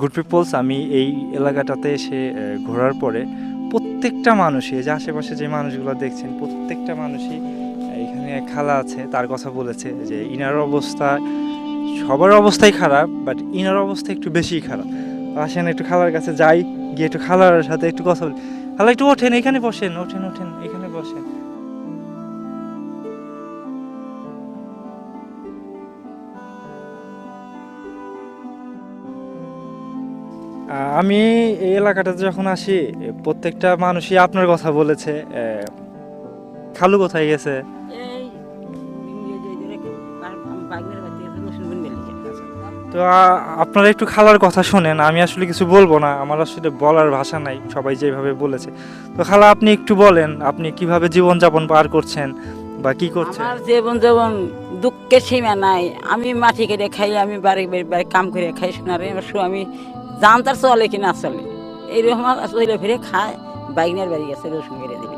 Good people's আমি এই এলাকাটাতে এসে ঘোরার পরে প্রত্যেকটা মানুষই যে আশেপাশে যে মানুষগুলো দেখছেন, প্রত্যেকটা মানুষই এখানে খালা আছে, তার কথা বলেছে যে ইনার অবস্থা, সবার অবস্থাই খারাপ বাট ইনার অবস্থা একটু বেশিই খারাপ। আসেন একটু খালার কাছে যাই, গিয়ে একটু খালার সাথে একটু কথা বলি। খালা একটু ওঠেন, এখানে বসেন, ওঠেন ওঠেন, এখানে বসেন। আমি এই এলাকাটাতে যখন আসি প্রত্যেকটা মানুষই আপনার কথা বলেছে খালু কোথায় গেছে? তো আপনারা একটু খালার কথা শোনেন আমি আসলে কিছু বলব না আমার আসলে বলার ভাষা নাই সবাই যেভাবে বলেছে। তো খালা আপনি একটু বলেন আপনি কীভাবে জীবনযাপন পার করছেন বা কি করছেন? আমার জীবন যেমন দুঃখের সীমা নাই আমি মাটি কেটে খাই আমি বাড়ি বাড়ি কাম করে খাই শোনারে আমার স্বামী জানতার চলে কি না চলে এইরকম চলে ফিরে খায় বাইকনের বাড়ি গেছে রসুন কেটে দেবে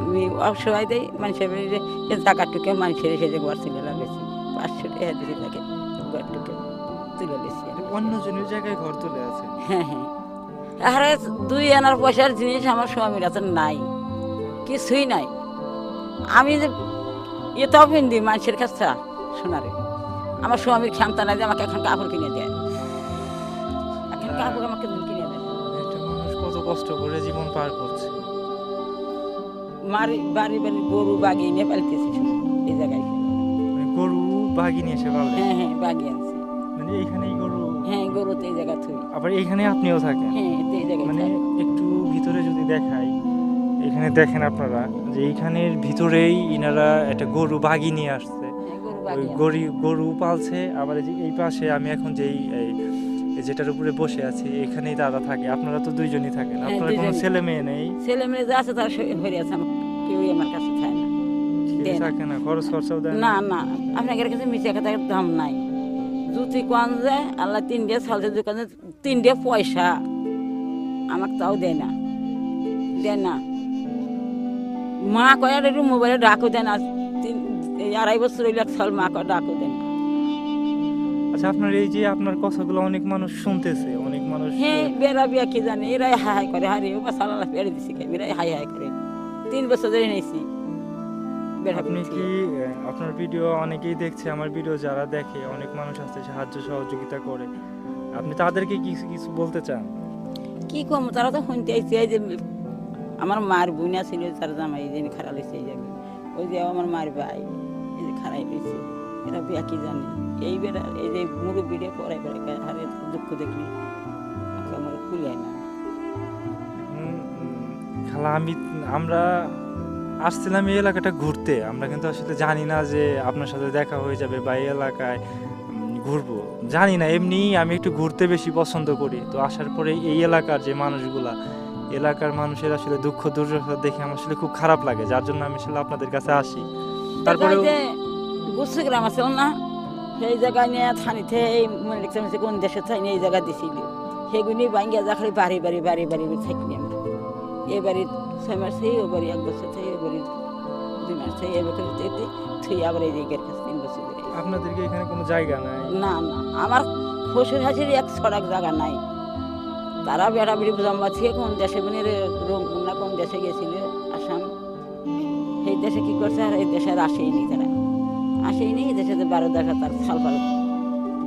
আমি অসহায় দেই মানুষের বাড়ি যে টাকা মানুষের এসে যে ঘর তুলে লাগেছি পাঁচশো টাকা দিতে থাকে ঘর টুকে তুলে লেছি অন্যজনের জায়গায় ঘর তুলে আছে? হ্যাঁ হ্যাঁ। আরে দুই আনার পয়সার জিনিস আমার স্বামীর হাতে নাই কিছুই নাই। আমি যে এটাও পিন্দি মানুষের কাছে শোনারে আমার স্বামীর ক্ষমতা নাই যে আমাকে এখন কাপড় কিনে দেয়। এখন কাপড় আমাকে কিনে দেয় একটা মানুষ কত কষ্ট করে জীবন পার করছে। মারি বাড়ি বাড়ি গরু বাগিয়ে নিয়ে পালতেছি এই জায়গায়। মানে গরু বাগিয়ে এসে হ্যাঁ হ্যাঁ বাগিয়ে আনছি মানে এইখানেই গরু? হ্যাঁ গরু তো এই জায়গা থুই। আবার এইখানে আপনিও থাকেন? হ্যাঁ এই জায়গায় মানে একটু ভিতরে যদি দেখাই এখানে দেখেন আপনারা যে এইখানের ভিতরেই ইনারা একটা গরু বাগি নিয়ে আসছে। হ্যাঁ, গরু ওই গরু গরু পালছে আবার এই যে এই পাশে আমি এখন যেই যেটার উপরে বসে আছি এখানেই দাদা থাকে আপনারা তো দুইজনই থাকেন হ্যাঁ, আপনার কোনো। ছেলে মেয়ে নেই? ছেলে মেয়ে যা আছে তার হয়ে আছে আমার কেউই আমার কাছে থাকে না। কেউ। থাকে না খরচ খরচাও দেয় না। না আপনাদের কাছে মিশে কথার দাম নাই। জুতি কোয়ান যায় আল্লাহ তিন দিয়ে সালতে দোকানে তিন দিয়ে পয়সা। আমাকে তাও দেয় না দেয় না। মা কয় আর একটু মোবাইলে ডাকও দেয় না তিন আড়াই বছর হইলে সাল মা কয় ডাকও দেয় আচ্ছা আপনার এই যে আপনার কথাগুলো অনেক মানুষ শুনতেছে অনেক মানুষ হ্যাঁ বেড়া বিয়া কি জানে? এরাই হাই হাই করে। হারে ও বাস আল্লাহ পেড়ে দিছি এরাই হাই হাই করে। তিন বছর ধরে নিয়েছি বেড়া আপনি কি। আপনার ভিডিও অনেকেই দেখছে আমার ভিডিও যারা দেখে অনেক মানুষ আছে সাহায্য সহযোগিতা করে। আপনি তাদেরকে কিছু কিছু বলতে চান? কি কম? তারা তো শুনতে আইছে যে আমার মার বুনা ছিল তার জামাই যে খারাপ হয়েছে ওই যে আমার মার ভাই এই যে খারাপ হয়েছে এরা বিয়া কি জানে? এই বেড়া এই যে মুরব্বীরে পরে পরে হারে দুঃখ দেখলি? আমার কুলিয়ায় না। খালা আমি আমরা আসছিলাম এই এলাকাটা ঘুরতে। আমরা কিন্তু আসলে জানি না যে আপনার সাথে দেখা হয়ে যাবে বা এই এলাকায় ঘুরবো। জানি না এমনি আমি একটু ঘুরতে বেশি পছন্দ করি। তো আসার পরে এই এলাকার যে মানুষগুলা এলাকার মানুষের আসলে দুঃখ দুর্দশা দেখে আমার আসলে খুব খারাপ লাগে। যার জন্য আমি আসলে আপনাদের কাছে আসি। তারপরে তারপরে গ্রাম আছে না সেই জায়গায় নিয়ে থানিতে এই মনে লিখতে কোন দেশে থাই এই জায়গা দিছিল সেগুলি ভাঙ্গিয়া যা খালি বাড়ি বাড়ি বাড়ি বাড়ি থাকি আমরা এ বাড়ি ছয় মাস থেকে ও বাড়ি এক বছর থেকে ও বাড়ি দুই মাস থেকে করে থেকে থুই আবার এই দিকের কাছে তিন বছর আপনাদেরকে এখানে কোনো জায়গা নাই? না না আমার শ্বশুর হাসির এক ছড়াক জায়গা নাই। তারা বেড়া বেড়ি জম্বা থেকে কোন দেশে মানে রংপুর না কোন দেশে গেছিল আসাম। সেই দেশে কি করছে আর এই দেশে আর আসেইনি তারা। এই দেশে যে বারো দেখা তার ছাল পাল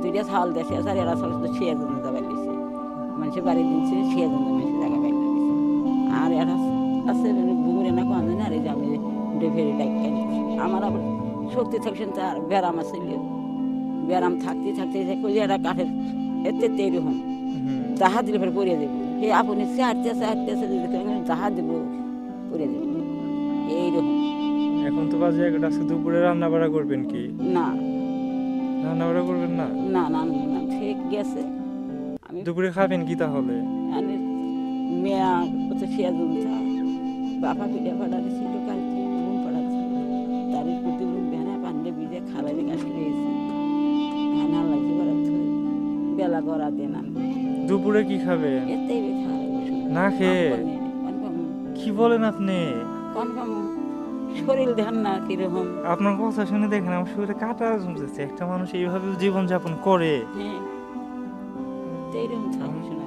দুইটা ছাল দেশে আছে আর এরা ছাল শুধু ছিয়া জন্য দাবাই দিছে মানুষের বাড়ি দিচ্ছে ছিয়া জন্য মানুষের জায়গা বাইরে দিছে আর এরা আছে বুমুরে না কোন জানে আর এই যে আমি ডেভেরি ডাইক আমার আবার শক্তি থাকছেন তার ব্যারাম আছে ব্যারাম থাকতে থাকতে কই একটা কাঠের এতে এইরকম হুম। যাহা দিলে ফের পরিয়ে দেব হে আপনি চারটে চারটে যাহা দেব পরিয়ে দেব এইরকম এখন তো বাজে একটা আজকে দুপুরে রান্না বাড়া করবেন কি? না। রান্না বাড়া করবেন না? না না না, ঠিক গেছে। আমি দুপুরে খাবেন কি তাহলে? আমি মেয়া কত শিয়া জমতা বাপা পিঠা পাড়াতে ছিল কালকে ঘুম পাড়াচ্ছিল তারিখ প্রতি ঘুম বেনা পান্ডে বিজে খালাই গাছ। রয়েছে হানা লাগছে করা বেলা করা দেন আমি। দুপুরে কি খাবেন? এতেই খাওয়া না খেয়ে? কি বলেন আপনি? কনফার্ম শরীর ধ্যান না কীরকম? আপনার কথা শুনে দেখেন আমার শরীরে কাটা জমতেছে। একটা মানুষ এইভাবে জীবন যাপন করে। হ্যাঁ। এইরকম থাকি শোনা।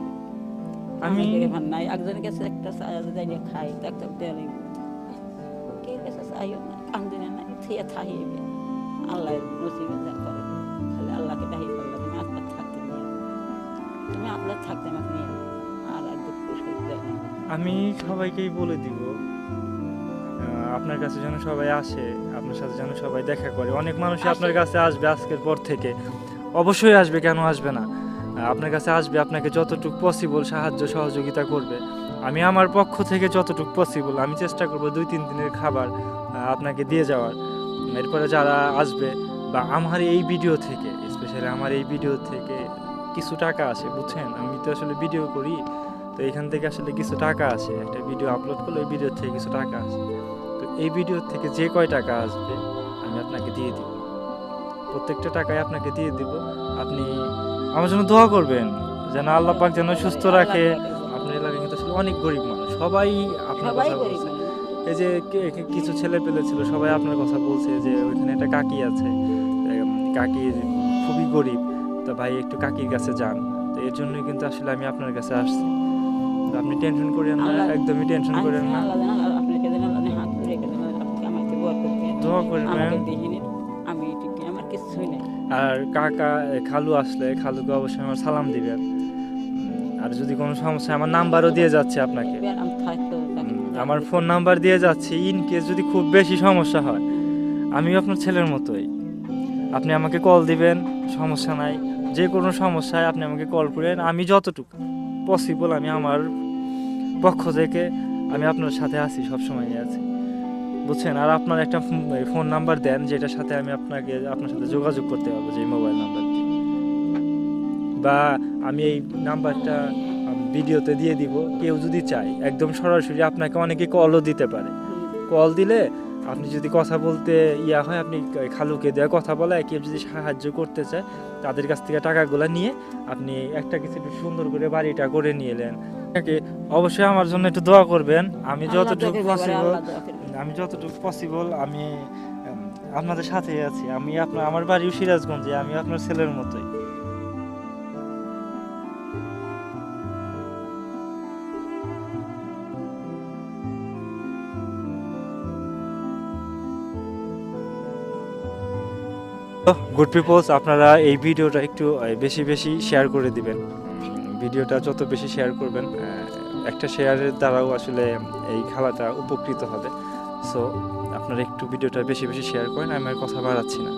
আমি নাই। একজনের কাছে একটা খাই দেয় কে কাছে চাইও না কান্দিনে নাই। থিয়ে থাকি আল্লাহ নসিবে যা করে। খালি আল্লাহকে তুমি আপনার থাকতে নিয়ে তুমি আপনার থাকতে আমাকে নিয়ে আর আর দুঃখ আমি সবাইকেই বলে দিব আপনার কাছে যেন সবাই আসে আপনার সাথে যেন সবাই দেখা করে। অনেক মানুষই আপনার কাছে আসবে আজকের পর থেকে। অবশ্যই আসবে কেন আসবে না? আপনার কাছে আসবে আপনাকে যতটুকু পসিবল সাহায্য সহযোগিতা করবে। আমি আমার পক্ষ থেকে যতটুকু পসিবল আমি চেষ্টা করব দুই তিন দিনের খাবার আপনাকে দিয়ে যাওয়ার। এরপরে যারা আসবে বা আমার এই ভিডিও থেকে স্পেশালি আমার এই ভিডিও থেকে কিছু টাকা আসে বুঝছেন? আমি তো আসলে ভিডিও করি তো এখান থেকে আসলে কিছু টাকা আসে। একটা ভিডিও আপলোড করলে ওই ভিডিও থেকে কিছু টাকা আসে। এই ভিডিও থেকে যে কয় টাকা আসবে আমি আপনাকে দিয়ে দিব। প্রত্যেকটা টাকাই আপনাকে দিয়ে দিব। আপনি আমার জন্য দোয়া করবেন যেন আল্লাহ পাক যেন সুস্থ রাখে। আপনার এলাকায় কিন্তু আসলে অনেক গরিব মানুষ। সবাই আপনার কথা বলছে। এই যে কিছু ছেলে পেলে ছিল সবাই আপনার কথা বলছে যে ওইখানে একটা কাকি আছে। কাকি খুবই গরিব। তা ভাই একটু কাকির কাছে যান। তো এর জন্যই কিন্তু আসলে আমি আপনার কাছে আসছি। আপনি টেনশন করেন না একদমই টেনশন করেন না। দিয়ে দেন। দোয়া করবেন। আমি আমার কিছুই নেই। আর কাকা খালু আসলে খালুকে অবশ্যই আমার সালাম দিবেন। আর যদি কোনো সমস্যা আমার নাম্বারও দিয়ে যাচ্ছে আপনাকে। আমার ফোন নাম্বার দিয়ে যাচ্ছি ইন কেস যদি খুব বেশি সমস্যা হয়। আমিও আপনার ছেলের মতোই। আপনি আমাকে কল দিবেন সমস্যা নাই। যে কোনো সমস্যায় আপনি আমাকে কল করেন আমি যতটুকু পসিবল আমি আমার পক্ষ থেকে আমি আপনার সাথে আছি সবসময় আছি। বুঝছেন? আর আপনার একটা ফোন নাম্বার দেন যেটার সাথে আমি আপনাকে আপনার সাথে যোগাযোগ করতে পারব যে মোবাইল নাম্বার দিয়ে। বা আমি এই নাম্বারটা ভিডিওতে দিয়ে দিব। কেউ যদি চায় একদম সরাসরি আপনাকে অনেকে কলও দিতে পারে। কল দিলে আপনি যদি কথা বলতে ইয়া হয় আপনি খালুকে দেওয়া কথা বলে কেউ যদি সাহায্য করতে চায় তাদের কাছ থেকে টাকাগুলো নিয়ে আপনি একটা কিছু একটু সুন্দর করে বাড়িটা করে নিয়ে নেন। অবশ্যই আমার জন্য একটু দোয়া করবেন। আমি যতটুকু পসিবল। আমি যতটুকু পসিবল আমি আপনাদের সাথেই আছি। আমি আপনার আমার বাড়িও সিরাজগঞ্জে আমি আপনার ছেলের মতোই। গুড পিপলস আপনারা এই ভিডিওটা একটু বেশি বেশি শেয়ার করে দিবেন। ভিডিওটা যত বেশি শেয়ার করবেন একটা শেয়ারের দ্বারাও আসলে এই খেলাটা উপকৃত হবে। সো আপনারা একটু ভিডিওটা বেশি বেশি শেয়ার করেন আমি আর কথা বাড়াচ্ছি না।